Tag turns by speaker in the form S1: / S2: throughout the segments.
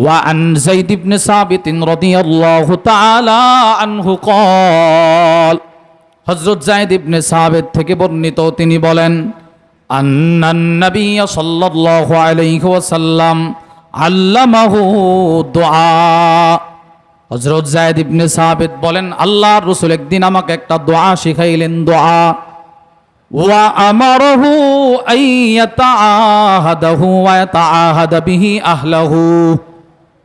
S1: وعن زيد بن ثابت رضي الله تعالى عنه قال হযরত যায়েদ ইবনে সাবিত থেকে বর্ণিত তিনি বলেন আন্নান নবী সাল্লাল্লাহু আলাইহি ওয়াসাল্লাম আল্লামাহু দুআ হযরত যায়েদ ইবনে সাবিত বলেন আল্লাহর রাসূল একদিন আমাকে একটা দোয়া শিখাইলেন দোয়া ওয়া আমারহু আন ইয়াতাআহাদাহু ওয়া ইয়াতাআহাদা বিহি আহলাহু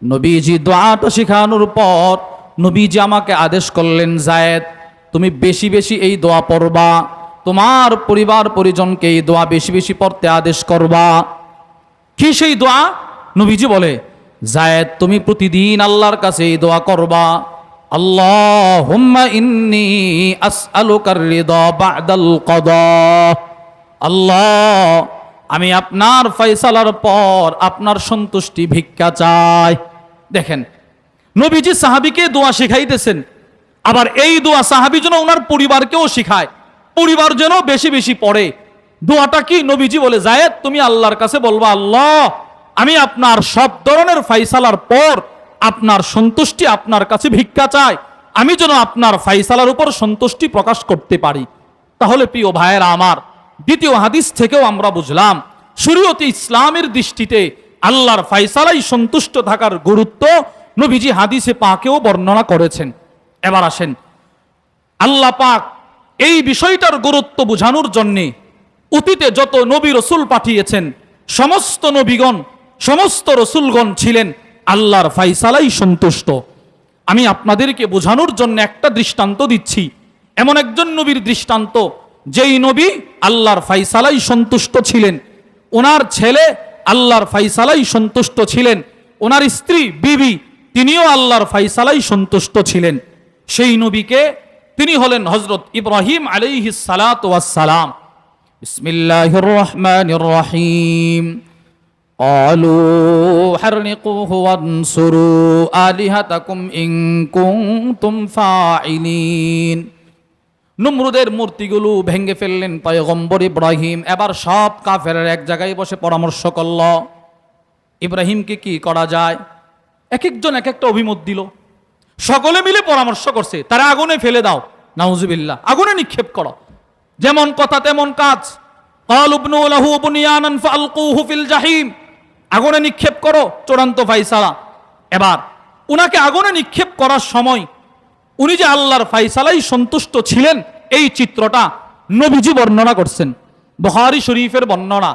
S1: নবীজি দোয়াটা শেখানোর পর নবীজি আমাকে আদেশ করলেন, জায়েদ, তুমি বেশি বেশি এই দোয়া পড়বা। তোমার পরিবার পরিজনকে এই দোয়া বেশি বেশি পড়তে আদেশ করবা। কি সেই দোয়া? নবীজি বলে, জায়েদ, তুমি প্রতিদিন আল্লাহর কাছে এই দোয়া করবা। আল্লাহ ইন্নি আল্লাহ, আমি আপনার ফয়সালার পর আপনার সন্তুষ্টি ভিক্ষা চাই। দেখেন, নবীজি সাহাবিকে দোয়া শিখাইতেছেন, আবার এই দোয়া সাহাবি যেন ওনার পরিবারকেও শিখায়, পরিবার যেন বেশি বেশি পড়ে। দোয়াটা কি নবীজি বলে, জায়েদ, তুমি আল্লাহর কাছে বলবা, আল্লাহ, আমি আপনার সব ধরনের ফাইসালার পর আপনার সন্তুষ্টি আপনার কাছে ভিক্ষা চাই। আমি যেন আপনার ফাইসালার উপর সন্তুষ্টি প্রকাশ করতে পারি। তাহলে প্রিয় ভাইয়েরা আমার, দ্বিতীয় হাদিস থেকেও আমরা বুঝলাম, শরীয়তে ইসলামের দৃষ্টিতে আল্লাহর ফাইসালাই সন্তুষ্ট থাকার গুরুত্ব নবীজি হাদিসে পাকেও বর্ণনা করেছেন। এবার আসেন। আল্লাহ পাক এই বিষয়টার গুরুত্ব বোঝানোর জন্যে অতীতে যত নবী রসুল পাঠিয়েছেন, সমস্ত নবীগণ, সমস্ত রসুলগণ ছিলেন আল্লাহর ফাইসালাই সন্তুষ্ট। আমি আপনাদেরকে বোঝানোর জন্য একটা দৃষ্টান্ত দিচ্ছি। এমন একজন নবীর দৃষ্টান্ত, যেই নবী আল্লাহর ফাইসালাই সন্তুষ্ট ছিলেন। ওনার ছেলে আল্লাহর ফাইসালাই সন্তুষ্ট ছিলেন ওনার স্ত্রী বিবি তিনিও আল্লাহর ফাইসালাই সন্তুষ্ট ছিলেন সেই নবীকে তিনি হলেন হজরত ইব্রাহিম আলাইহি সালাত সালাম বিসমিল্লাহির রহমানির রহিম قالوا حرقوه وانصروا آلهتكم إن كنتم فاعلين নুমরুদের মূর্তিগুলো ভেঙে ফেললেন পয়গম্বর ইব্রাহিম। এবার সব কাফের এক জায়গায় বসে পরামর্শ করল, ইব্রাহিমকে কি করা যায়? এক একজন এক একটা অভিমত দিল। সকলে মিলে পরামর্শ করছে, তারা আগুনে ফেলে দাও, নাউজুবিল্লাহ, আগুনে নিক্ষেপ করো। যেমন কথা, তেমন কাজ। জাহিম, আগুনে নিক্ষেপ করো চূড়ান্ত ফাইসালা এবার, উনাকে আগুনে নিক্ষেপ করার সময় উনি যে আল্লাহর ফাইসালাই সন্তুষ্ট ছিলেন এই চিত্রটা নবীজি বর্ণনা করছেন বুখারী শরীফের বর্ণনা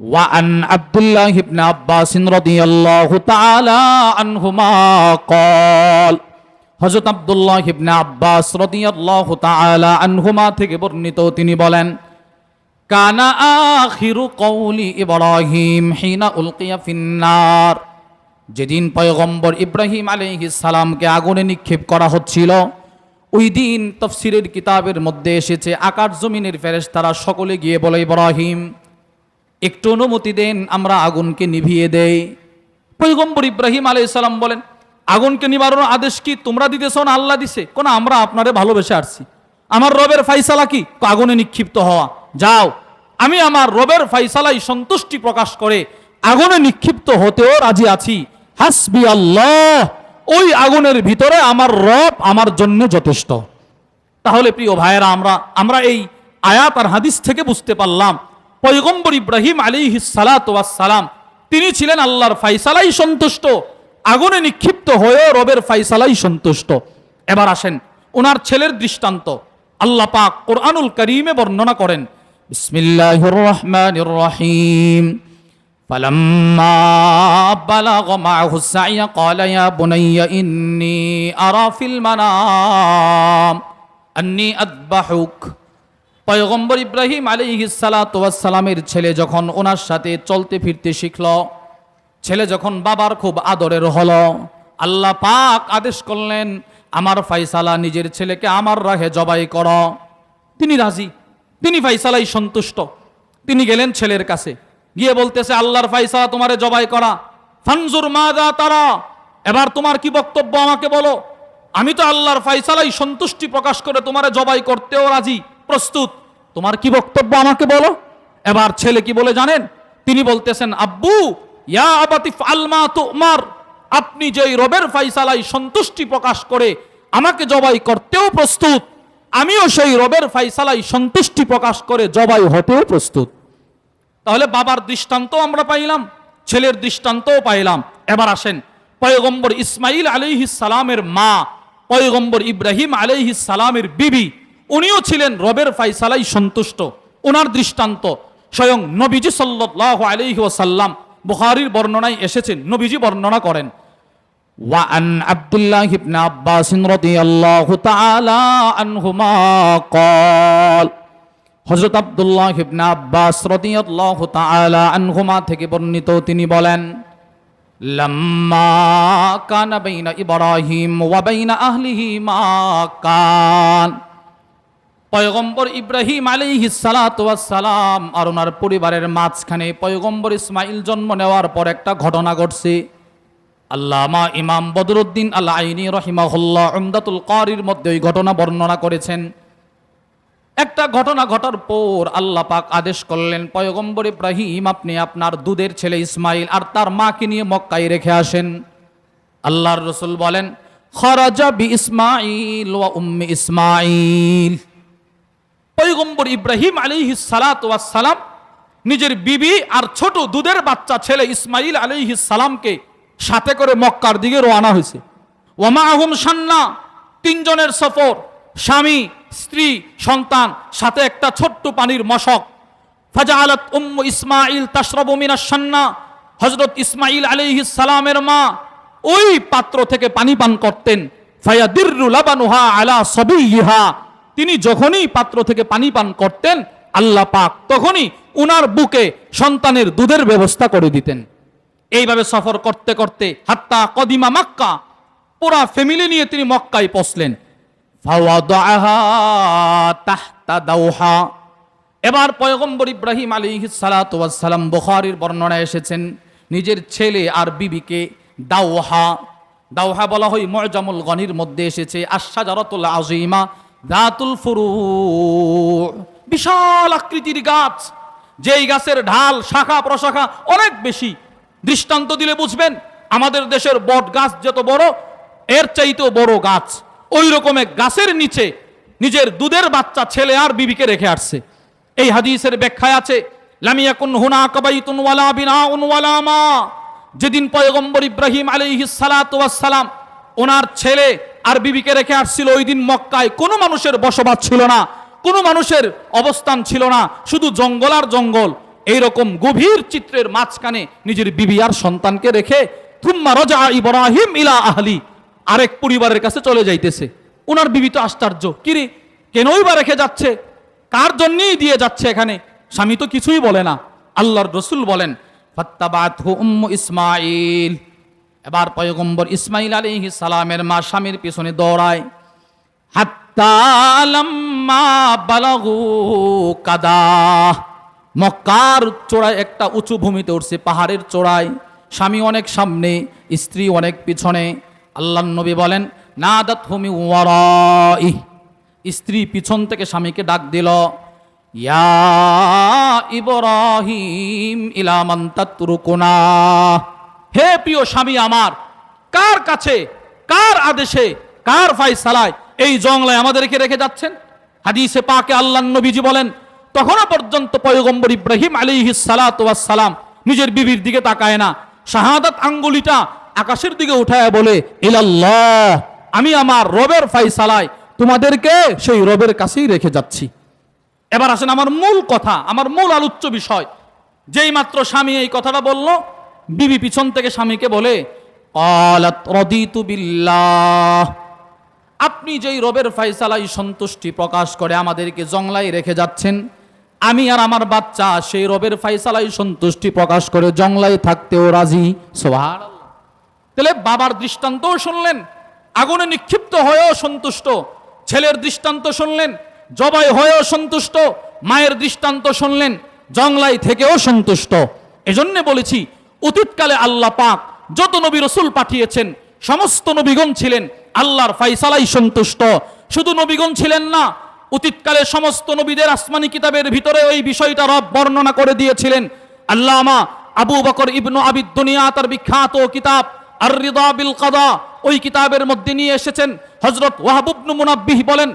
S1: وعن عبد الله بن عباس رضي الله تعالى عنهما قال হযরত আব্দুল্লাহ ইবনে আব্বাস রাদিয়াল্লাহু তাআলা আনহুমা থেকে বর্ণিত তিনি বলেন কানা আখিরু কওলি ইব্রাহিম হিনা উলকিয়া ফিন্নার যেদিন পয়গম্বর ইব্রাহিম সালামকে আগুনে নিক্ষেপ করা হচ্ছিল, ওই দিন তফসিরের কিতাবের মধ্যে এসেছে আকাশ জমিনের ফেরেস তারা সকলে গিয়ে বলে, ইব্রাহিম, একটু অনুমতি দেন, আমরা আগুনকে নিভিয়ে দেই। পৈগম্বর ইব্রাহিম সালাম বলেন, আগুনকে নিবারণ আদেশ কি তোমরা দিতেছ না? আল্লাহ দিছে। কোন, আমরা আপনারে ভালোবেসে আসছি আমার রবের ফাইসালা কি? আগুনে নিক্ষিপ্ত হওয়া। যাও, আমি আমার রবের ফাইসালাই সন্তুষ্টি প্রকাশ করে আগুনে নিক্ষিপ্ত হতেও রাজি আছি। হাসবি আল্লাহ, ওই আগুনের ভিতরে আমার রব আমার জন্য যথেষ্ট। তাহলে প্রিয় ভাইয়েরা, আমরা আমরা এই আয়াত আর হাদিস থেকে বুঝতে পারলাম, পয়গম্বর ইব্রাহিম আলী সালাম তিনি ছিলেন আল্লাহর ফাইসালাই সন্তুষ্ট, আগুনে নিক্ষিপ্ত হয়েও রবের ফাইসালাই সন্তুষ্ট। এবার আসেন, ওনার ছেলের দৃষ্টান্ত। আল্লাহ পাক কোরআনুল করিমে বর্ণনা করেন, বিসমিল্লাহির রহমানির রহিম। فلما بلغ معه السعي قال يا بني إني أرى في المنام أني أذبحك পয়গম্বর ইব্রাহিম আলাইহিস সালামের ছেলে যখন ওনার সাথে চলতে ফিরতে শিখল ছেলে যখন বাবার খুব আদরের হলো আল্লাহ পাক আদেশ করলেন আমার ফাইসালা নিজের ছেলেকে আমার রাহে জবাই কর তিনি রাজি তিনি ফাইসালাই সন্তুষ্ট তিনি গেলেন ছেলের কাছে গিয়ে বলতেছে, আল্লাহর ফাইসালা তোমারে জবাই করা। ফানজুর মা মাদা তারা। এবার তোমার কি বক্তব্য আমাকে বলো? আমি তো আল্লাহর ফাইসালাই সন্তুষ্টি প্রকাশ করে তোমারে জবাই করতেও রাজি, প্রস্তুত। তোমার কি বক্তব্য আমাকে বলো? এবার ছেলে কি বলে জানেন? তিনি বলতেছেন, আব্বু, ইয়া আবাতি আলমা তো উমার আপনি যেই রবের ফাইসালাই সন্তুষ্টি প্রকাশ করে আমাকে জবাই করতেও প্রস্তুত, আমিও সেই রবের ফাইসালাই সন্তুষ্টি প্রকাশ করে জবাই হতেও প্রস্তুত। তাহলে বাবার দৃষ্টান্ত আমরা পাইলাম ছেলের দৃষ্টান্তও পাইলাম এবার আসেন পয়গম্বর ইসমাইল আলাইহিস সালামের মা পয়গম্বর ইব্রাহিম আলাইহিস সালামের বিবি উনিও ছিলেন রবের ফাইসালাই সন্তুষ্ট ওনার দৃষ্টান্ত স্বয়ং নবীজি সাল্লাল্লাহু আলাইহি ওয়াসাল্লাম বুখারীর বর্ণনায় এসেছেন নবীজি বর্ণনা করেন وعن عبد الله بن عباس رضي الله تعالى عنهما قال হযরত আব্দুল্লাহ ইবনে আব্বাস রাদিয়াল্লাহু তাআলা আনহুমা থেকে বর্ণিত তিনি বলেন, লাম্মা কানা বাইনা ইব্রাহিম ওয়া বাইনা আহলিহি মা কান। পয়গম্বর ইব্রাহিম আলাইহিস সালাতু সালাম আর ওনার পরিবারের মাঝখানে পয়গম্বর ইসমাইল জন্ম নেওয়ার পর একটা ঘটনা ঘটছে। আল্লামা ইমাম বদরুদ্দিন আল আইনি রহিমাহুল্লাহ উমদাতুল কারির মধ্যে ওই ঘটনা বর্ণনা করেছেন। একটা ঘটনা ঘটার পর আল্লাহ পাক আদেশ করলেন, পয়গম্বর ইব্রাহিম, আপনি আপনার দুধের ছেলে ইসমাইল আর তার মাকে নিয়ে মক্কায় রেখে আসেন। আল্লাহর রসুল বলেন, খরাজা বি ইসমাইল ওয়া উম্মি ইসমাইল। পয়গম্বর ইব্রাহিম সালাত সালাম নিজের বিবি আর ছোট দুধের বাচ্চা ছেলে ইসমাইল আলাইহিস সালামকে সাথে করে মক্কার দিকে রওনা হয়েছে। ওয়ামা আহম সান্না, তিনজনের সফর, স্বামী স্ত্রী, সন্তান, সাথে একটা ছোট্ট পানির মশক। ফাজাআলাত উম্মু ইসমাইল সান্না। হযরত ইসমাইল সালামের মা ওই পাত্র থেকে পানি পান করতেন। আলা তিনি যখনই পাত্র থেকে পানি পান করতেন, আল্লাহ পাক তখনই উনার বুকে সন্তানের দুধের ব্যবস্থা করে দিতেন। এইভাবে সফর করতে করতে হাত্তা কদিমা মক্কা, পুরা ফ্যামিলি নিয়ে তিনি মক্কায় পৌঁছলেন। এবার পয়গম্বর ইব্রাহিম আলী সালাম বুখারীর বর্ণনা এসেছেন, নিজের ছেলে আর বিবিকে দাওহা। দাওহা বলা হয় ময়জামুল গনির মধ্যে এসেছে আশাজারাতুল আজিমা দাতুল ফুরু। বিশাল আকৃতির গাছ, যেই গাছের ঢাল, শাখা প্রশাখা অনেক বেশি। দৃষ্টান্ত দিলে বুঝবেন, আমাদের দেশের বট গাছ যত বড়, এর চাইতেও বড় গাছ। ওই রকম গাছের নিচে নিজের দুধের বাচ্চা ছেলে আর বিবিকে রেখে আসছে। এই হাদিসের ব্যাখ্যায় আছে মা। যেদিন পয়গম্বর ইব্রাহিম আলাইহিস ওনার ছেলে আর বিবিকে রেখে আসছিল, ওই দিন মক্কায় কোনো মানুষের বসবাস ছিল না, কোনো মানুষের অবস্থান ছিল না, শুধু জঙ্গল আর জঙ্গল। এইরকম গভীর চিত্রের মাঝখানে নিজের বিবি আর সন্তানকে রেখে, থুম্মা রজা ইব্রাহিম ইলা আহলি। আরেক পরিবারের কাছে চলে যাইতেছে। ওনার বিবি তো আশ্চর্য। কিরে কেনই বা রেখে যাচ্ছে? কার জন্যই দিয়ে যাচ্ছে এখানে? স্বামী তো কিছুই বলে না। আল্লাহর রসুল বলেন, ফাত্তাবাতহু উম্মু ইসমাইল এবার পয়গম্বর ইসমাইল আলাইহিস সালামের মা স্বামীর পিছনে দৌড়ায় কাদা। চূড়ায় একটা উঁচু ভূমিতে উঠছে, পাহাড়ের চূড়ায়। স্বামী অনেক সামনে, স্ত্রী অনেক পিছনে। আল্লাহ নবী বলেন না দাত হুমি ওয়ারাই স্ত্রী পিছন থেকে স্বামীকে ডাক দিল, ইয়া ইব্রাহিম ইলামান তাতরুকুনা? হে প্রিয় স্বামী আমার, কার কাছে, কার আদেশে, কার ফাইসালায় এই জংলায় আমাদেরকে রেখে যাচ্ছেন? হাদিসে পাকে আল্লাহ নবীজি বলেন, তখনও পর্যন্ত পয়গম্বর ইব্রাহিম ওয়াস সালাম নিজের বিবির দিকে তাকায় না। শাহাদাত আঙ্গুলিটা আকাশের দিকে উঠায় বলে, ইলাল্লাহ, আমি আমার রবের ফাইসালায় তোমাদেরকে সেই রবের কাছেই রেখে যাচ্ছি। এবার আসেন আমার মূল কথা, আমার মূল আলোচ্য বিষয়। যেই মাত্র স্বামী এই কথাটা বলল, বিবি পিছন থেকে স্বামীকে বলে "ক্বালাত রাদিতু বিল্লাহ, আপনি যেই রবের ফাইসালাই সন্তুষ্টি প্রকাশ করে আমাদেরকে জংলায় রেখে যাচ্ছেন, আমি আর আমার বাচ্চা সেই রবের ফাইসালাই সন্তুষ্টি প্রকাশ করে জংলায় থাকতেও রাজি। সোহার তাহলে বাবার দৃষ্টান্তও শুনলেন, আগুনে নিক্ষিপ্ত হয়েও সন্তুষ্ট, ছেলের দৃষ্টান্ত শুনলেন, জবাই হয়েও সন্তুষ্ট, মায়ের দৃষ্টান্ত শুনলেন জংলাই থেকেও সন্তুষ্ট। এজন্যে বলেছি, অতীতকালে আল্লাহ পাক যত নবী রসুল পাঠিয়েছেন, সমস্ত নবীগণ ছিলেন আল্লাহর ফাইসালাই সন্তুষ্ট। শুধু নবীগণ ছিলেন না, অতীতকালে সমস্ত নবীদের আসমানি কিতাবের ভিতরে ওই বিষয়টা রব বর্ণনা করে দিয়েছিলেন। আল্লামা আবু বকর ইবনু আবিদ দুনিয়া তার বিখ্যাত কিতাব আর রিদা বিল কাদা, ওই কিতাবের মধ্যে নিয়ে এসেছেন হযরত ওয়াহাব ইবনে মুনাব্বিহ বলেন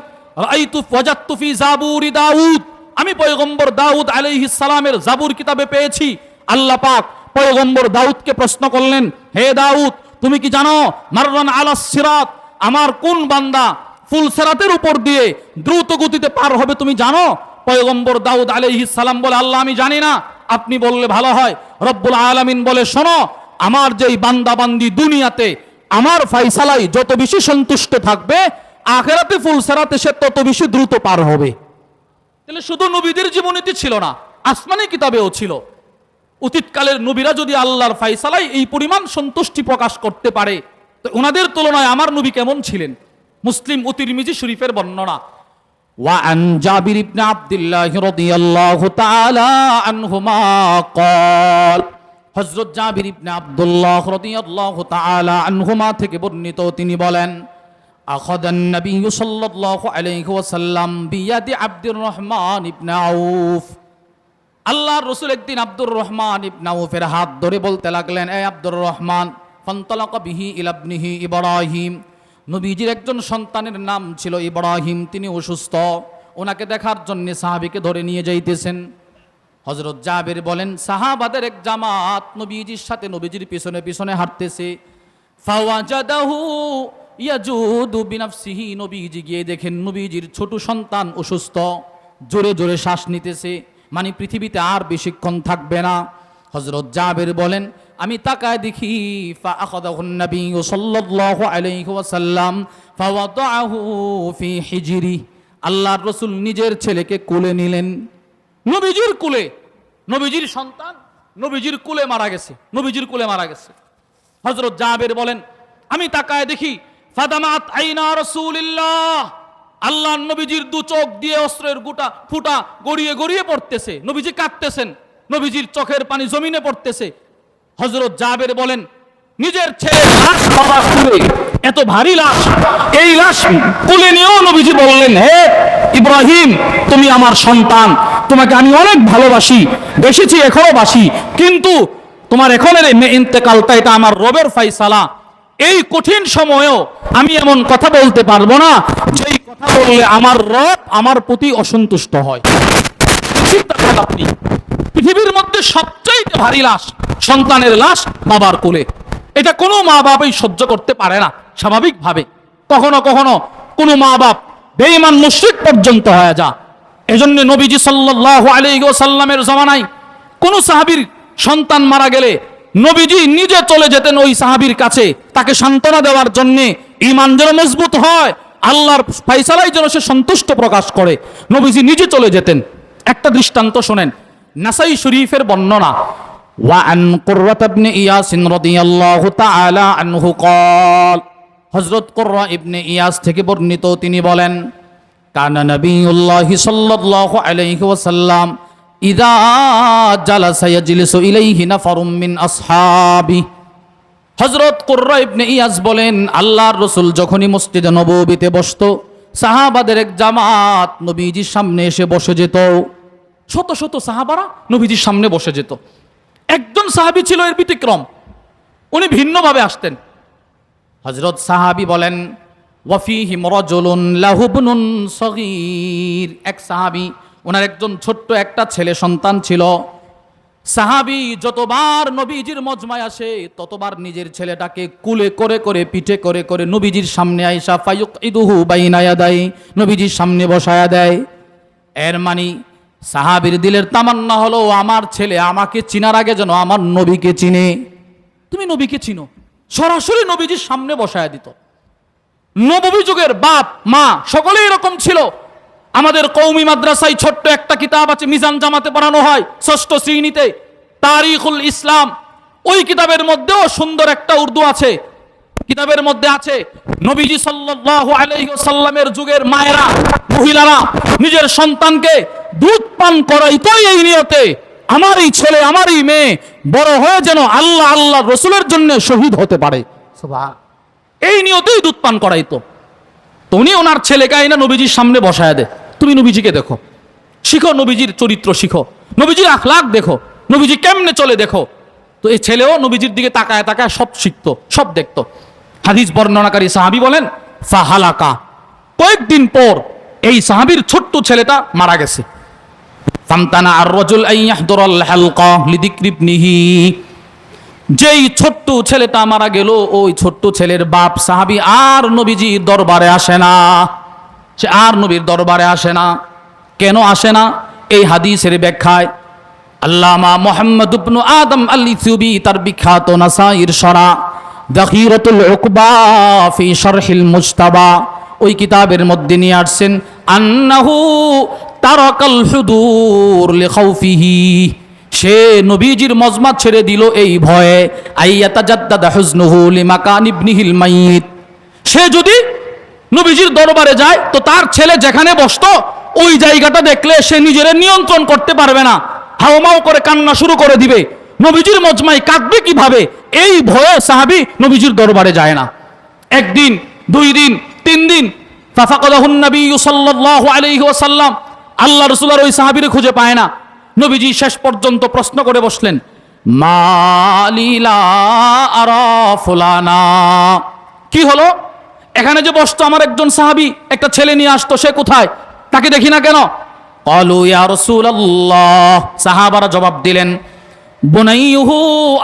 S1: ওয়াজাদতু জাবুরি দাউদ, আমি পয়গম্বর দাউদ আলাইহিস সালামের জাবুর কিতাবে পেয়েছি। আল্লাহ পাক পয়গম্বর দাউদকে প্রশ্ন করলেন, হে দাউদ, তুমি কি জানো, মাররান আলাস সিরাত, আমার কোন বান্দা ফুল সেরাতের উপর দিয়ে দ্রুত গতিতে পার হবে তুমি জানো? পয়গম্বর দাউদ আলাইহিস সালাম বলে, আল্লাহ আমি জানি না, আপনি বললে ভালো হয়। রব্বুল আলামিন বলে, শোনো আমার যেই বান্দা বান্দি দুনিয়াতে আমার ফাইসালাই যত বেশি সন্তুষ্ট থাকবে আখেরাতে ফুল সেরাতে সে তত বেশি দ্রুত পার হবে তাহলে শুধু নবীদের জীবনীতে ছিল না আসমানি কিতাবেও ছিল অতীতকালের নবীরা যদি আল্লাহর ফাইসালাই এই পরিমাণ সন্তুষ্টি প্রকাশ করতে পারে তো ওনাদের তুলনায় আমার নবী কেমন ছিলেন মুসলিম ও তিরমিজি শরীফের বর্ণনা وعن جابر بن عبد الله رضي الله تعالى عنهما قال হজরত জাবির ইবনে আব্দুল্লাহ রাদিয়াল্লাহু তাআলা আনহুমা থেকে বর্ণিত তিনি বলেন আখাদান নবী সাল্লাল্লাহু আলাইহি ওয়াসাল্লাম বিয়াদি আব্দুর রহমান ইবনে আউফ। আল্লাহর রসুল একদিন আব্দুর রহমান ইবনে আউফের হাত ধরে বলতে লাগলেন, এ আব্দুর রহমান, ফন্তলাক বিহি ইলাবনিহি ইব্রাহিম। নবীজির একজন সন্তানের নাম ছিল ইব্রাহিম, তিনি অসুস্থ। ওনাকে দেখার জন্য সাহাবিকে ধরে নিয়ে যাইতেছেন। হজরত জাবের বলেন, সাহাবাদের এক জামাত নবীজির সাথে নবীজির পিছনে পিছনে হাঁটতেছে। ফাওয়াজাদাহু ইয়াজুদু বিনাফসিহি, নবীজি গিয়ে দেখেন নবীজির ছোট সন্তান অসুস্থ, জোরে জোরে শ্বাস নিতেছে। মানে পৃথিবীতে আর বেশিক্ষণ থাকবে না। হজরত জাবের বলেন, আমি তাকায় দেখি নবী সাল্লাল্লাহু আলাইহি ওয়াসাল্লাম ফাওয়াদাহু ফি হিজরি। আল্লাহর রাসূল নিজের ছেলেকে কোলে নিলেন। নবীজির কুলে নবীজির সন্তান, নবীজির কুলে মারা গেছে, নবীজির কুলে মারা গেছে। হজরত জাবের বলেন, আমি তাকায় দেখি, ফাদামাত আইনা রাসূলিল্লাহ। আল্লাহ নবীজির দু চোখ দিয়ে অস্ত্রের গুটা, ফুটা গড়িয়ে গড়িয়ে পড়তেছে। নবীজি কাঁদতেছেন, নবীজির চোখের পানি জমিনে পড়তেছে। হজরত জাবের বলেন, নিজের ছেলে এত ভারী লাশ। এই লাশ কুলে নিয়েও নবীজি বললেন, হে ইব্রাহিম, তুমি আমার সন্তান। তোমাকে আমি অনেক ভালোবাসি বেশিছি এখনও বাসি। কিন্তু তোমার এখনের ইন্তেকালটা, এটা আমার রবের ফাইসালা। এই কঠিন সময়েও আমি এমন কথা বলতে পারব না, যেই কথা বললে আমার রব আমার প্রতি অসন্তুষ্ট হয়। পৃথিবীর মধ্যে সবচেয়ে ভারী লাশ সন্তানের লাশ বাবার কোলে। এটা কোনো মা বাপই সহ্য করতে পারে না, স্বাভাবিকভাবে। কখনো কখনো কোনো মা বাপ বেঈমান মুশরিক পর্যন্ত হয়ে যা এজন্য নবীজি সাল্লাল্লাহু আলাইহি ওয়াসাল্লামের জমানায় কোন সাহাবীর সন্তান মারা গেলে নবীজি নিজে চলে যেতেন ওই সাহাবীর কাছে। তাকে সান্ত্বনা দেওয়ার জন্য ঈমান যেন মজবুত হয়, আল্লাহর ফাইসালাই যেন সে সন্তুষ্ট প্রকাশ করে, নবীজি নিজে চলে যেতেন। একটা দৃষ্টান্ত শোনেন, নাসাই শরীফের বর্ণনা। وعن قرة بن إياس رضي الله تعالى عنه قال হযরত কুররা ইবনে ইয়াস থেকে বর্ণিত তিনি বলেন কানা নবিউল্লাহ সাল্লাল্লাহু আলাইহি ওয়াসাল্লাম ইদা জালাসা ইয়াজলিসু ইলাইহি নাফারুম মিন আসহাবি হযরত কুররা ইবনে ইয়াস বলেন আল্লাহর রাসূল যখনই মসজিদে নববীতে বসতো সাহাবাদের এক জামাত নবীজির সামনে এসে বসে যেত শত শত সাহাবারা নবীজির সামনে বসে যেত একজন সাহাবী ছিল এর ব্যতিক্রম। উনি ভিন্নভাবে আসতেন। হজরত সাহাবি বলেন ওয়াফিহিম রজুলুন লাহুবনুন সগীর। এক সাহাবি ওনার একজন ছোট্ট একটা ছেলে সন্তান ছিল। সাহাবি, যতবার নবীজির মজমায় আসে, ততবার নিজের ছেলেটাকে কুলে করে করে, পিঠে করে করে নবীজির সামনে আইসা ফায়ুক ইদুহু বাইনায়া দেয় নবীজির সামনে বসায়া দেয়। এর মানি সাহাবির দিলের তামান্না হলো আমার ছেলে, আমাকে চিনার আগে যেন আমার নবীকে চিনে। তুমি নবীকে চিনো। সরাসরি নবীজির সামনে বসায় দিত। নববী যুগের বাপ, মা, সকলেই এরকম ছিল। আমাদের কৌমি মাদ্রাসায় ছোট্ট একটা কিতাব আছে, মিজান জামাতে পড়ানো হয় ষষ্ঠ শ্রেণীতে, তারিখুল ইসলাম। ওই কিতাবের মধ্যেও সুন্দর একটা উর্দু আছে। কিতাবের মধ্যে আছে, নবীজি সাল্লাল্লাহু আলাইহি ওয়াসাল্লামের যুগের মায়েরা, মহিলারা, নিজের সন্তানকে দুধ পান করাইতো এই নিয়তে। আমার এই ছেলে আমার এই মেয়ে বড় হয়ে যেন আল্লাহ আল্লাহ রসুলের জন্য শহীদ হতে পারে। এই নিয়তেই দুধ পান করাইতো তো। উনি ওনার ছেলেকে আইনা নবীজির সামনে বসায় দে। তুমি নবীজিকে দেখো। শিখো নবীজির চরিত্র শিখো। নবীজির আখলাক দেখো। নবীজি কেমনে চলে দেখো। তো এই ছেলেও নবীজির দিকে তাকায় তাকায় সব শিখতো সব দেখতো। হাদিস বর্ণনাকারী সাহাবি বলেন ফাহালাকা। কয়েকদিন পর এই সাহাবির ছোট্ট ছেলেটা মারা গেছে। ফামতানা আর রজুল আইয়াহদুরাল হালকা লিদিকরিবনিহি। যেই ছোট্ট ছেলেটা মারা গেল, ওই ছোট্ট ছেলের বাপ সাহাবি আর নবীজি দরবারে আসে না। সে আর নবীর দরবারে আসে না। কেন আসে না? এই হাদিসের ব্যাখ্যায় আল্লামা মোহাম্মদ ইবনু আদম আল ইথিউবি তার বিখ্যাত নাসাইর সরা দাখিরাতুল উকবা ফি শারহিল মুজতাবা। ওই কিতাবের মধ্যে নিয়ে আসছেন, আন্নাহু তারাকাল হুদুর লিখাউফিহি। সে নবীজির মজমা ছেড়ে দিল এই ভয়ে। আইয়াতা জাদ্দাদা হুজনুহু লিমাকান ইবনিহিল মাইয়িত সে যদি নবীজির দরবারে যায়, তো তার ছেলে যেখানে বসতো, ওই জায়গাটা দেখলে সে নিজের নিয়ন্ত্রণ করতে পারবে না। হাওমাও করে কান্না শুরু করে দিবে। নবীজির মজমাই কাঁদবে কীভাবে? এই ভয়ে সাহাবি নবীজির দরবারে যায় না। একদিন, দুই দিন, তিন দিন, ফাফাকাদাহুন নবী সাল্লাল্লাহু আলাইহি ওয়াসাল্লাম আল্লাহ রাসূলের ওই সাহাবীরে খুঁজে পায় না। নবীজি শেষ পর্যন্ত প্রশ্ন করে বসলেন মালিলা আরা কি হলো? এখানে যে বসতো আমার একজন সাহাবী, একটা ছেলে নিয়ে আসতো, সে কোথায়? তাকে দেখি না কেন? ইয়া রাসূলুল্লাহ। সাহাবারা জবাব দিলেন, বুনাইয়ুহু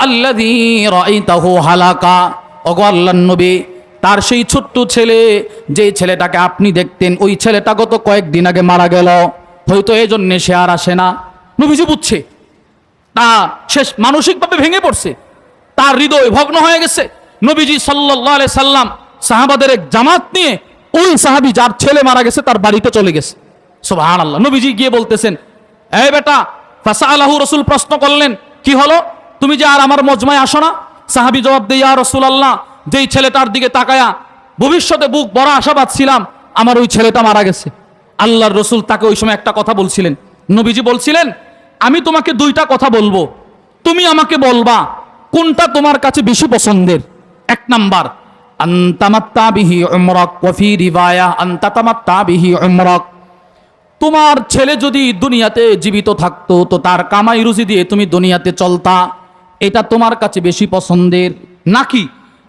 S1: আল্লাযী রাআইতাহু হালাকা। ওগো নবী, তার সেই ছোট্ট ছেলে, যে ছেলেটাকে আপনি দেখতেন, ওই ছেলেটা গত কয়েকদিন আগে মারা গেল। হয়তো এই জন্যে সে আর আসে না। নবীজি বুঝছে। তা শেষ মানসিকভাবে ভেঙে পড়ছে। তার হৃদয় ভগ্ন হয়ে গেছে। নবীজি আলাইহি সাল্লাম সাহাবাদের এক জামাত নিয়ে ওই সাহাবী যার ছেলে মারা গেছে তার বাড়িতে চলে গেছে। সুবহানাল্লাহ। নবীজি গিয়ে বলতেছেন, এই বেটা ফাসা আলাহু রসুল প্রশ্ন করলেন, কি হলো? তুমি যে আর আমার মজমায় আসো না? সাহাবী জবাব দিয়ে, ইয়া রাসূলুল্লাহ, যেই ছেলেটার দিকে তাকায়া ভবিষ্যতে বুক বড় আশাবাদ ছিলাম, আমার ওই ছেলেটা মারা গেছে। আল্লাহর রসুল তাকে ওই সময় একটা কথা বলছিলেন। নবীজি বলছিলেন, আমি তোমাকে দুইটা কথা বলব। তুমি আমাকে বলবা কোনটা তোমার কাছে বেশি পছন্দের। এক নাম্বার উমরক তোমার ছেলে যদি দুনিয়াতে জীবিত থাকতো, তো তার কামাই রুজি দিয়ে তুমি দুনিয়াতে চলতা, এটা তোমার কাছে বেশি পছন্দের। নাকি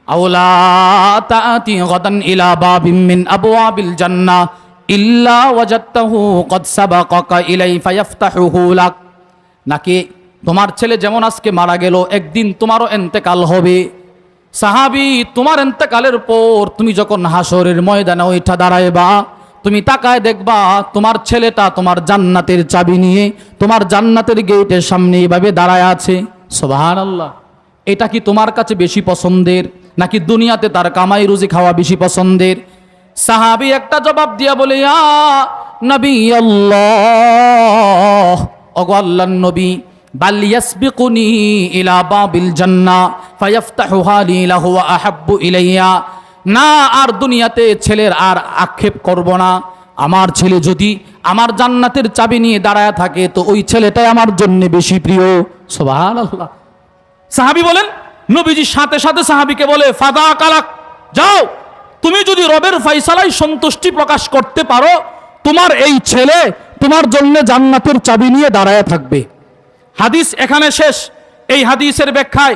S1: আওলা তাআতি গাদান ইলা বাবিম মিন আবওয়াবিল জান্নাহ। ইল্লা ওয়াজাদতাহু কদ সাবাকাকা ইলাই ফায়াফতাহুহু লাক। নাকি তোমার ছেলে যেমন আজকে মারা গেল, একদিন তোমারও এন্তেকাল হবে। সাহাবি, তোমার এন্তেকালের পর তুমি যখন হাসরের ময়দানে ওইটা দাঁড়াইবা, তুমি তাকায় দেখবা তোমার ছেলেটা তোমার জান্নাতের চাবি নিয়ে তোমার জান্নাতের গেটের সামনে এইভাবে দাঁড়ায় আছে। সোভান আল্লাহ এটা কি তোমার কাছে বেশি পছন্দের? নাকি দুনিয়াতে তার কামাই রুজি খাওয়া বেশি পছন্দের? সাহাবি একটা জবাব দিয়া বলে, ইয়া নবী আল্লাহ। ওগো আল্লাহর নবী, বাল ইয়াসবিকুনি ইলা জান্নাহ ফায়াফতাহুহা লি লাহু ওয়া আহাব্বু ইলাইয়া। না, আর দুনিয়াতে ছেলের আর আক্ষেপ করব না। আমার ছেলে যদি আমার জান্নাতের চাবি নিয়ে দাঁড়ায় থাকে, তো ওই ছেলেটাই আমার জন্য বেশি প্রিয়। সুবহানাল্লাহ। সাহাবি বলেন নবীজি সাথে সাথে সাহাবিকে বলে ফাদা কালাক যাও। তুমি যদি রবের ফাইসালায় সন্তুষ্টি প্রকাশ করতে পারো, তোমার এই ছেলে তোমার জন্য জান্নাতের চাবি নিয়ে দাঁড়ায় থাকবে। হাদিস এখানে শেষ। এই হাদিসের ব্যাখ্যায়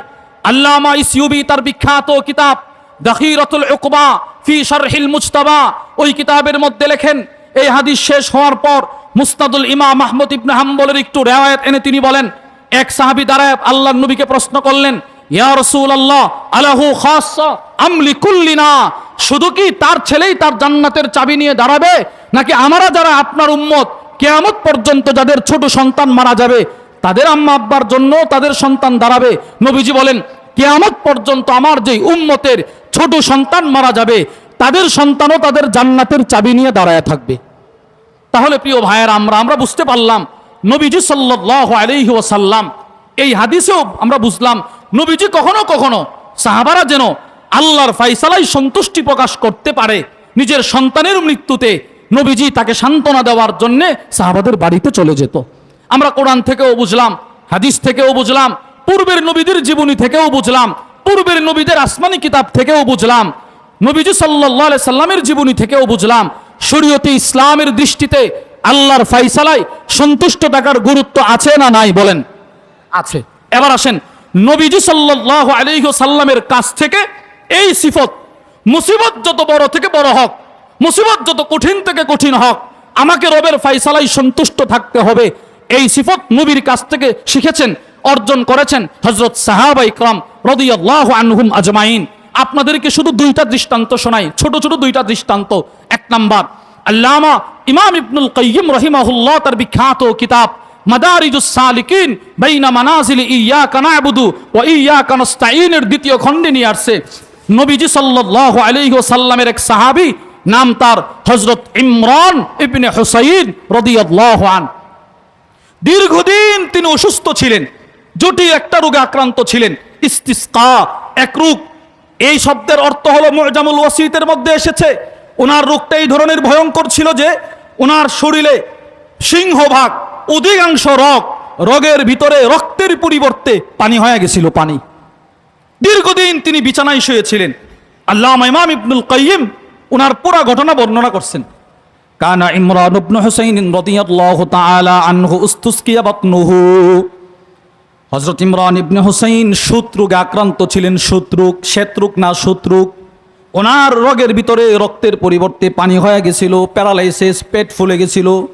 S1: আল্লামা ইসিউবি তার বিখ্যাত কিতাব দাখিরাতুল উকবা ফি শারহিল মুজতাবা, ওই কিতাবের মধ্যে লেখেন, এই হাদিস শেষ হওয়ার পর মুস্তাদুল ইমাম মাহমুদ ইবনে হাম্বলের একটু রেওয়ায়াত এনে তিনি বলেন, এক সাহাবী দাঁড়ায় আল্লাহর নবীকে প্রশ্ন করলেন ইয়া রাসূলুল্লাহ, আলাহু খাসসা, আমলি কুল্লিনা, শুধু কি তার ছেলেই তার জান্নাতের চাবি নিয়ে দাঁড়াবে? নাকি আমরা যারা আপনার উম্মত, কেয়ামত পর্যন্ত যাদের ছোট সন্তান মারা যাবে, তাদের আম্মা আব্বার জন্য তাদের সন্তান দাঁড়াবে? নবীজি বলেন, কেয়ামত পর্যন্ত আমার যেই উম্মতের ছোট সন্তান মারা যাবে, তাদের সন্তানও তাদের জান্নাতের চাবি নিয়ে দাঁড়ায় থাকবে। তাহলে প্রিয় ভাইয়েরা, আমরা আমরা বুঝতে পারলাম, নবীজি আলাইহি ওয়াসাল্লাম, এই হাদিসেও আমরা বুঝলাম নবীজি কখনো কখনো সাহাবারা যেন আল্লাহর ফাইসালাই সন্তুষ্টি প্রকাশ করতে পারে, নিজের সন্তানের মৃত্যুতে নবীজি তাকে সান্ত্বনা দেওয়ার জন্যে সাহাবাদের বাড়িতে চলে যেত। আমরা কোরআন থেকেও বুঝলাম, হাদিস থেকেও বুঝলাম, পূর্বের নবীদের জীবনী থেকেও বুঝলাম, পূর্বের নবীদের আসমানি কিতাব থেকেও বুঝলাম, নবীজি আলাইহি সাল্লামের জীবনী থেকেও বুঝলাম, শরীয়তে ইসলামের দৃষ্টিতে আল্লাহর ফাইসালায় সন্তুষ্ট থাকার গুরুত্ব আছে না নাই বলেন? আছে। এবার আসেন নবীজি সাল্লাহ আলাইহি সাল্লামের কাছ থেকে এই সিফত, মুসিবত যত বড় থেকে বড় হক, মুসিবত যত কঠিন থেকে কঠিন হক, আমাকে রবের ফাইসালাই সন্তুষ্ট থাকতে হবে। এই সিফত নবীর কাছ থেকে শিখেছেন, অর্জন করেছেন হজরত সাহাবা ইকরাম রদিয়াল্লাহ আনহুম আজমাইন। আপনাদেরকে শুধু দুইটা দৃষ্টান্ত শোনাই, ছোট ছোট দুইটা দৃষ্টান্ত। এক নাম্বার, আল্লামা ইমাম ইবনুল কাইয়িম রহিমাহুল্লাহ তার বিখ্যাত কিতাব মাদারিজুস সালিকিন বাইনা মানাজিল ইয়াকা না'বুদু ওয়া ইয়াকা নাস্তাঈনের দ্বিতীয় খণ্ডে নিয়ে আসছে। নবীজি সাল্লাল্লাহু আলাইহি ওয়াসাল্লামের এক সাহাবী, নাম তার হযরত ইমরান ইবনে হুসাইন রাদিয়াল্লাহু আন। দীর্ঘদিন তিনি অসুস্থ ছিলেন, জটিল একটা রোগে আক্রান্ত ছিলেন, ইস্তিসকা, এক রোগ। এই শব্দের অর্থ হলো মুজামুল ওয়াসিতের মধ্যে এসেছে। ওনার রোগটা এই ধরনের ভয়ঙ্কর ছিল যে, ওনার শরীরে সিংহভাগ অধিকাংশ রগ, রগের ভিতরে রক্তের পরিবর্তে পানি হয়ে গেছিল পানি। দীর্ঘদিন তিনি বিছানায় শুয়েছিলেন। আল্লাহ ইমাম ইবনুল কাইয়িম ওনার পুরা ঘটনা বর্ণনা করছেন। কানা ইমরান ইবনে হুসাইন রাদিয়াল্লাহু তাআলা আনহু উস্তুসকিয়া বাতনুহু। হযরত ইমরান ইবনে হুসাইন শত্রুকে আক্রান্ত ছিলেন, শত্রুক শত্রুক না শত্রুক। ওনার রগের ভিতরে রক্তের পরিবর্তে পানি হয়ে গেছিল, প্যারালাইসিস, পেট ফুলে গেছিল।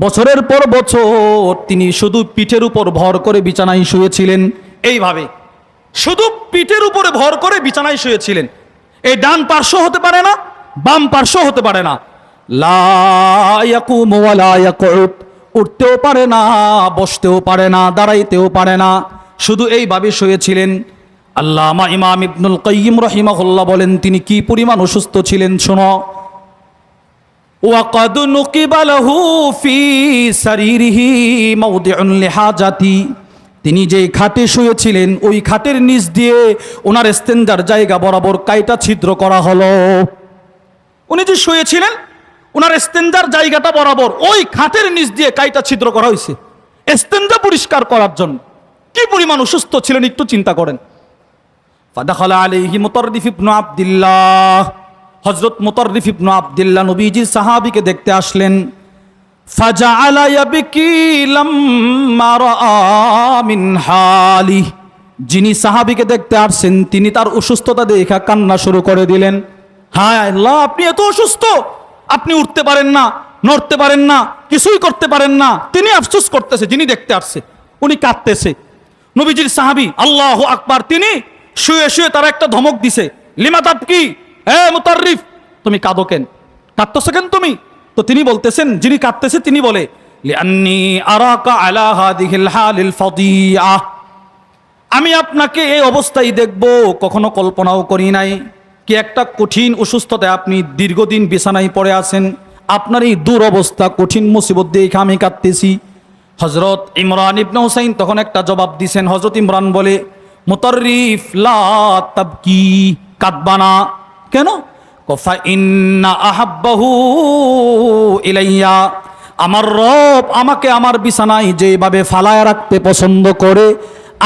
S1: বছরের পর বছর তিনি শুধু পিঠের উপর ভর করে বিছানায় শুয়েছিলেন। এইভাবে, শুধু পিঠের উপরে ভর করে বিছানায় শুয়েছিলেন। এই ডান পার্শ্ব হতে পারে না, বাম পার্শ্ব হতে পারে না। উঠতেও পারে না, বসতেও পারে না, দাঁড়াইতেও পারে না। শুধু এইভাবে শুয়েছিলেন। আল্লামা ইমাম ইবনুল কইম রহিমাহুল্লাহ বলেন, তিনি কি পরিমাণ অসুস্থ ছিলেন শোনো? ওয়াকাদ নুকিবালাহু ফি শারীরিহি মাউদিউন লিহাজাতি। তিনি যে খাটে শুয়েছিলেন, ওই খাটের নিচ দিয়ে ওনার স্তেঞ্জার জায়গা বরাবর কাইটা ছিদ্র করা হলো। উনি যে শুয়েছিলেন, ওনার স্তেঞ্জার জায়গাটা বরাবর ওই খাটের নিচ দিয়ে কাইটা ছিদ্র করা হয়েছে। স্তেঞ্জা পরিষ্কার করার জন্য। কি পরিমাণ অসুস্থ ছিলেন একটু চিন্তা করেন। ফাদাখালা আলাইহি ইবনু আব্দুল্লাহ। হযরত মুতাররিফ ইবনু আব্দুল্লাহ নবীজি সাহাবীকে দেখতে আসলেন। যিনি সাহাবীকে দেখতে আসছেন, তিনি তার অসুস্থতা দেখা কান্না শুরু করে দিলেন। হায় আল্লাহ, আপনি এত অসুস্থ? আপনি উঠতে পারেন না, নড়তে পারেন না, কিছুই করতে পারেন না। তিনি আফসোস করতেছে, যিনি দেখতে আসছে, উনি কাঁদতেছে। নবীজির সাহাবি, আল্লাহ আকবার, তিনি শুয়ে শুয়ে তারা একটা ধমক দিছে। লিমা তাপ কি? এ মুতাররিফ! তুমি কাঁদো কেন? কাঁদতেছো কেন তুমি? তো তিনি বলতেছেন, যিনি কাঁদতেছে তিনি বলে আমি আপনাকে এই অবস্থায় দেখব, কখনো কল্পনাও করি নাই। কি একটা কঠিন অসুস্থতায় আপনি দীর্ঘদিন বিছানায় পড়ে আছেন, আপনার এই দুরবস্থা, কঠিন মুসিবত দেখে আমি কাঁদতেছি। হজরত ইমরান ইবনে হুসাইন তখন একটা জবাব দিছেন হজরত ইমরান বলে মুতাররিফ, লা তাবকি, কাঁদবানা। কেন? কফা ইন্না আহাব্বাহু ইলাইয়া। আমার রব আমাকে আমার বিছানায় যেভাবে ফালায় রাখতে পছন্দ করে,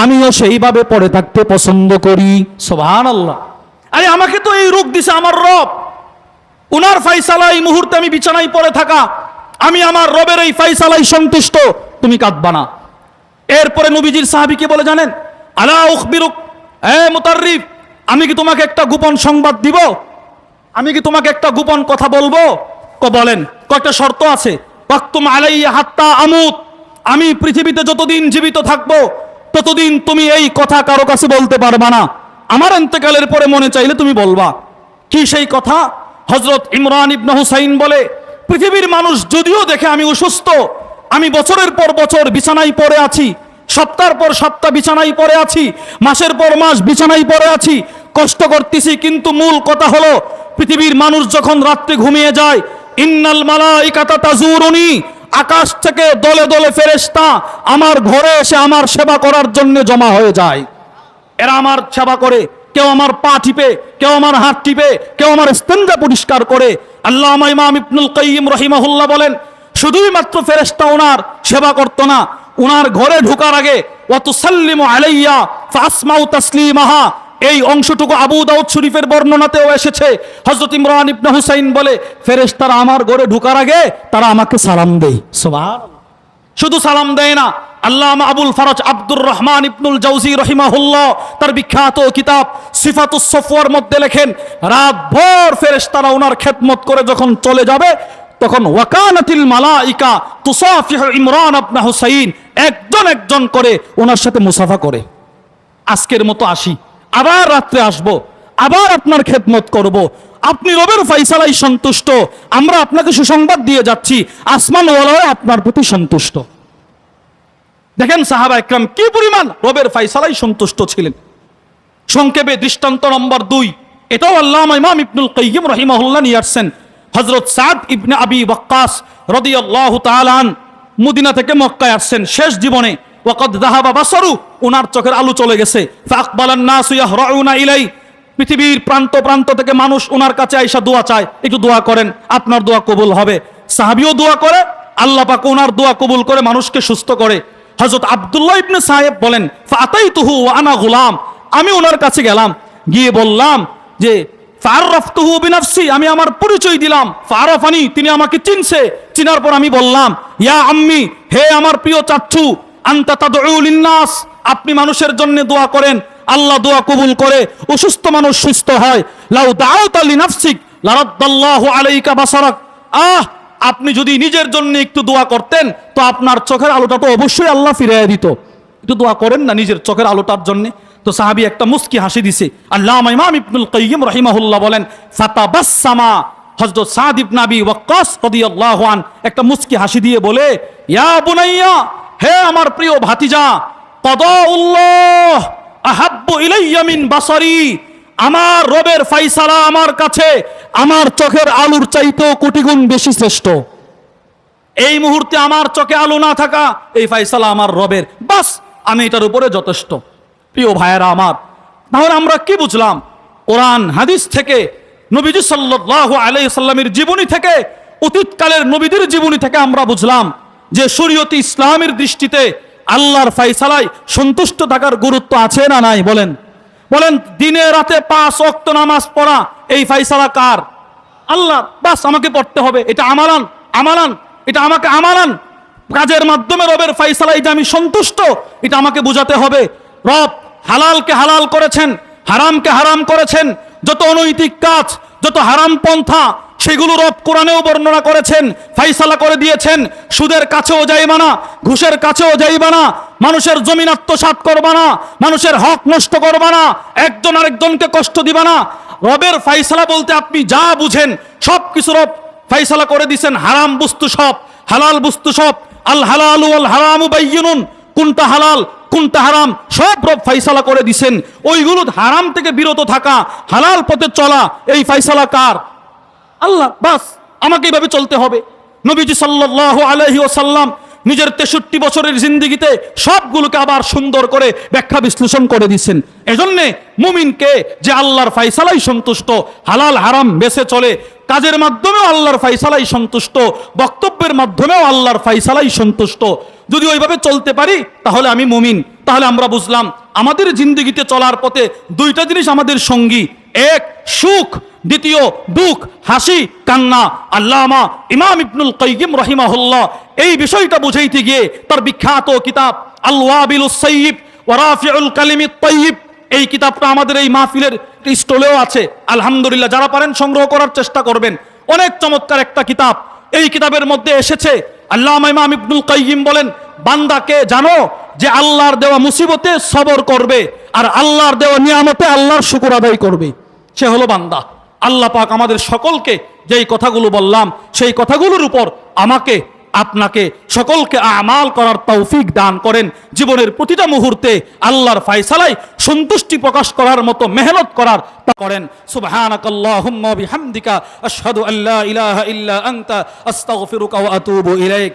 S1: আমিও সেইভাবে পড়ে থাকতে পছন্দ করি। সোভান আল্লাহ আরে, আমাকে তো এই রোগ দিছে আমার রব। উনার ফাইসালা এই মুহূর্তে আমি বিছানায় পড়ে থাকা। আমি আমার রবের এই ফাইসালাই সন্তুষ্ট। তুমি কাঁদবা না এরপরে নবীজির সাহাবি কি বলে জানেন আলা উখবিরুক, এ মুতাররিফ, আমি কি তোমাকে একটা গোপন সংবাদ দিব? আমি কি তোমাকে একটা গোপন কথা বলব? ক, বলেন কয়েকটা শর্ত আছে? ওয়াক্তুম আলাইয়া হাত্তা আমুত, আমি পৃথিবীতে যতদিন জীবিত থাকব, ততদিন তুমি এই কথা কারও কাছে বলতে পারবা না। আমার এন্তেকালের পরে মনে চাইলে তুমি বলবা। কি সেই কথা? হজরত ইমরান ইবনে হুসাইন বলে, পৃথিবীর মানুষ যদিও দেখে আমি অসুস্থ, আমি বছরের পর বছর বিছানায় পড়ে আছি সপ্তাহের পর সপ্তাহ বিছানায় পড়ে আছি, মাসের পর মাস বিছানায় পড়ে আছি, কষ্ট করতেছি, কিন্তু মূল কথা হলো, পৃথিবীর মানুষ যখন রাত্রে ঘুমিয়ে যায়, ইন্নাল মালাইকাতা তাজুরুনি আকাশ থেকে দলে দলে ফেরেশতা আমার ঘরে এসে আমার সেবা করার জন্য জমা হয়ে যায়। এরা আমার সেবা করে, কেউ আমার পা টিপে, কেউ আমার হাত টিপে, কেউ আমার স্তঞ্জা পরিষ্কার করে। আল্লাহ ইমাম ইবনুল কাইয়িম রহিমাহুল্লাহ বলেন, শুধুই মাত্র ফেরেশতা ওনার সেবা করতো না ওনার ঘরে ঢোকার আগে অত সাল্লিমু আলাইয়া ফাসমাউ তাসলিমাহা। এই অংশটুকু আবু দাউদ শরীফের বর্ণনাতেও এসেছে। হজরত ইমরান ইবনে হুসাইন বলে, ফেরেশতারা আমার ঘরে ঢোকার আগে তারা আমাকে সালাম দেয়। সুবহানাল্লাহ। শুধু সালাম দেয় না, আল্লামা আবুল ফরজ আব্দুর রহমান ইবনুল জাউজি রহিমাহুল্লাহ তার বিখ্যাত কিতাব সিফাতুস সফওয়ার মধ্যে লেখেন, রাত ভোর ফেরেশতারা ওনার খেদমত করে যখন চলে যাবে, তখন ওয়াকানাতিল মালাইকা তুসাফিহু ইমরান ইবনে হুসাইন। একজন একজন করে ওনার সাথে মুসাফা করে। আজকের মতো আসি। আবার রাত্রে আসব। আবার আপনার খেদমত করব। আপনি রবের ফাইসালাই সন্তুষ্ট। আমরা আপনাকে সুসংবাদ দিয়ে যাচ্ছি। আসমান ওয়ালাও আপনার প্রতি সন্তুষ্ট। দেখেন সাহাবা একরাম কি পরিমাণ রবের ফাইসালাই সন্তুষ্ট ছিলেন। সংক্ষেপে দৃষ্টান্ত নম্বর দুই। এটাও আল্লাহ ইমাম ইবনুল কাইয়িম রহিমাহুল্লাহ নিয়ে আসছেন। হজরত সাদ ইবনে আবি ওয়াক্কাস রাদিয়াল্লাহু তাআলা আন মদিনা থেকে মক্কায় আসছেন। শেষ জীবনে ওয়াকাদ যাহাবা বাসারু ওনার চোখের আলু চলে গেছে। ইলাই। পৃথিবীর প্রান্ত প্রান্ত থেকে মানুষ ওনার কাছে আইসা দোয়া চায়, একটু দোয়া করেন, আপনার দোয়া কবুল হবে। সাহাবিও দোয়া করে, আল্লাহ পাক ওনার দোয়া কবুল করে মানুষকে সুস্থ করে। হযরত আবদুল্লাহ ইবনে সাহেব বলেন ফাতাই তুহু আনা গুলাম। আমি ওনার কাছে গেলাম, গিয়ে বললাম যে ফাররাফতুহু বিনাফসি, আমি আমার পরিচয় দিলাম। ফারাফানি তিনি আমাকে চিনছে। চিনার পর আমি বললাম, ইয়া আম্মি, হে আমার প্রিয় চাচ্ছু, আনতা তাদউ আপনি মানুষের জন্য দোয়া করেন, আল্লাহ দোয়া কবুল করে অসুস্থ মানুষ সুস্থ হয়। লাউ দাউতা লিনাফসিক, লারাদ্দাল্লাহু আলাইকা বাসারাক। আহ, আপনি যদি নিজের জন্য একটু দোয়া করতেন, তো আপনার চোখের আলোটা তো অবশ্যই আল্লাহ ফিরিয়ে দিত। একটু দোয়া করেন না নিজের চোখের আলোটার জন্য। তো সাহাবি একটা মুস্কি হাসি দিছে। আল্লাহ ইমাম ইবনুল কাইয়িম রাহিমাহুল্লাহ বলেন, ফাতাবাসসামা হযরত সাদ ইবনে আবি ওয়াক্কাস রাদিয়াল্লাহু আন একটা মুস্কি হাসি দিয়ে বলে, ইয়া বুনাইয়া, হে আমার প্রিয় ভাতিজা, কদাউল্লাহ আহাব্বু ইলাইয়া মিন বাসারি, আমার রবের ফাইসালা আমার কাছে, আমার চোখের আলুর চাইতেও কোটি গুণ বেশি শ্রেষ্ঠ। এই মুহূর্তে আমার চোখে আলো না থাকা, এই ফাইসালা আমার রবের। বাস, আমি এটার উপরে যথেষ্ট। প্রিয় ভাইয়েরা আমার, তাহলে আমরা কি বুঝলাম? কোরআন, হাদিস থেকে নবীজি সাল্লাল্লাহু আলাইহি সাল্লামের জীবনী থেকে, অতীতকালের নবীদের জীবনী থেকে আমরা বুঝলাম যে শরীয়তে ইসলামের দৃষ্টিতে আল্লাহর ফাইসালায় সন্তুষ্ট থাকার গুরুত্ব আছে না নাই বলেন? বলেন, দিনে রাতে পাঁচ অক্ত নামাজ পড়া, এই ফাইসালা কার? আল্লাহ, বাস আমাকে পড়তে হবে, এটা আমালান আমালান এটা আমাকে আমালান কাজের মাধ্যমে রবের ফাইসালা এটা আমি সন্তুষ্ট, এটা আমাকে বুঝাতে হবে। রব হালালকে হালাল করেছেন, হারামকে হারাম করেছেন, যত অনৈতিক কাজ, যত হারাম পন্থা, সেগুলো রব কোরআনেও বর্ণনা করেছেন, ফাইসালা করে দিয়েছেন, সুদের কাছেও যাইবা না, ঘুষের কাছেও যাইবা না, মানুষের জমিন আত্মসাৎ করবা না, মানুষের হক নষ্ট করবা না, একজন আরেকজনকে কষ্ট দিবা না। রবের ফাইসালা বলতে আপনি যা বুঝেন সব কিছু রব ফাইসালা করে দিছেন, হারাম বস্তু সব, হালাল বস্তু সব, আল হালালু আল হারামু কোনটা হালাল, কোনটা হারাম, সব রব ফাইসালা করে দিছেন। ওইগুলো হারাম থেকে বিরত থাকা, হালাল পথে চলা, এই ফাইসালা কার? আল্লাহ, বাস, আমাকে এইভাবে চলতে হবে। নবীজি সাল্লাল্লাহু আলাইহি ওয়াসাল্লাম নিজের তেষট্টি বছরের জিন্দিগিতে সবগুলোকে আবার সুন্দর করে ব্যাখ্যা বিশ্লেষণ করে দিচ্ছেন এজন্যে মুমিনকে যে আল্লাহর ফাইসালাই সন্তুষ্ট, হালাল, হারাম, বেছে চলে কাজের মাধ্যমেও আল্লাহর ফাইসালাই সন্তুষ্ট, বক্তব্যের মাধ্যমেও আল্লাহর ফাইসালাই সন্তুষ্ট। যদি ওইভাবে চলতে পারি, তাহলে আমি মুমিন। তাহলে আমরা বুঝলাম, আমাদের জিন্দিগিতে চলার পথে দুইটা জিনিস আমাদের সঙ্গী। এক, সুখ। দ্বিতীয়, দুঃখ, হাসি, কান্না। আল্লামা ইমাম ইবনুল কাইয়িম রহিমাহুল্লাহ এই বিষয়টা বুঝাইতে গিয়ে তার বিখ্যাত কিতাব আলওয়াবিল সাইয়িব ওয়া রাফিউল কালিমিত তাইয়িব এই কিতাবটা আমাদের এই মাহফিলের স্টলেও আছে। আলহামদুলিল্লাহ, যারা পারেন সংগ্রহ করার চেষ্টা করবেন। অনেক চমৎকার একটা কিতাব। এই কিতাবের মধ্যে এসেছে আল্লাহ ইমাম ইবনুল কাইয়িম বলেন বান্দাকে জানো যে আল্লাহর দেওয়া মুসিবতে সবর করবে আর আল্লাহর দেওয়া নিয়ামতে আল্লাহর শুকর আদায় করবে। সে হলো বান্দা। আল্লাহ পাক আমাদের সকলকে যেই কথাগুলো বললাম, সেই কথাগুলোর উপর আমাকে আপনাকে সকলকে আমাল করার তৌফিক দান করেন। জীবনের প্রতিটা মুহূর্তে আল্লাহর ফায়সালাই সন্তুষ্টি প্রকাশ করার মতো মেহনত করার তা করেন। সুবহানাকাল্লাহুম্মা বিহামদিকা, আশহাদু আল্লা ইলাহা ইল্লা আনতা, আস্তাগফিরুকা ওয়া আতুবু ইলাইক।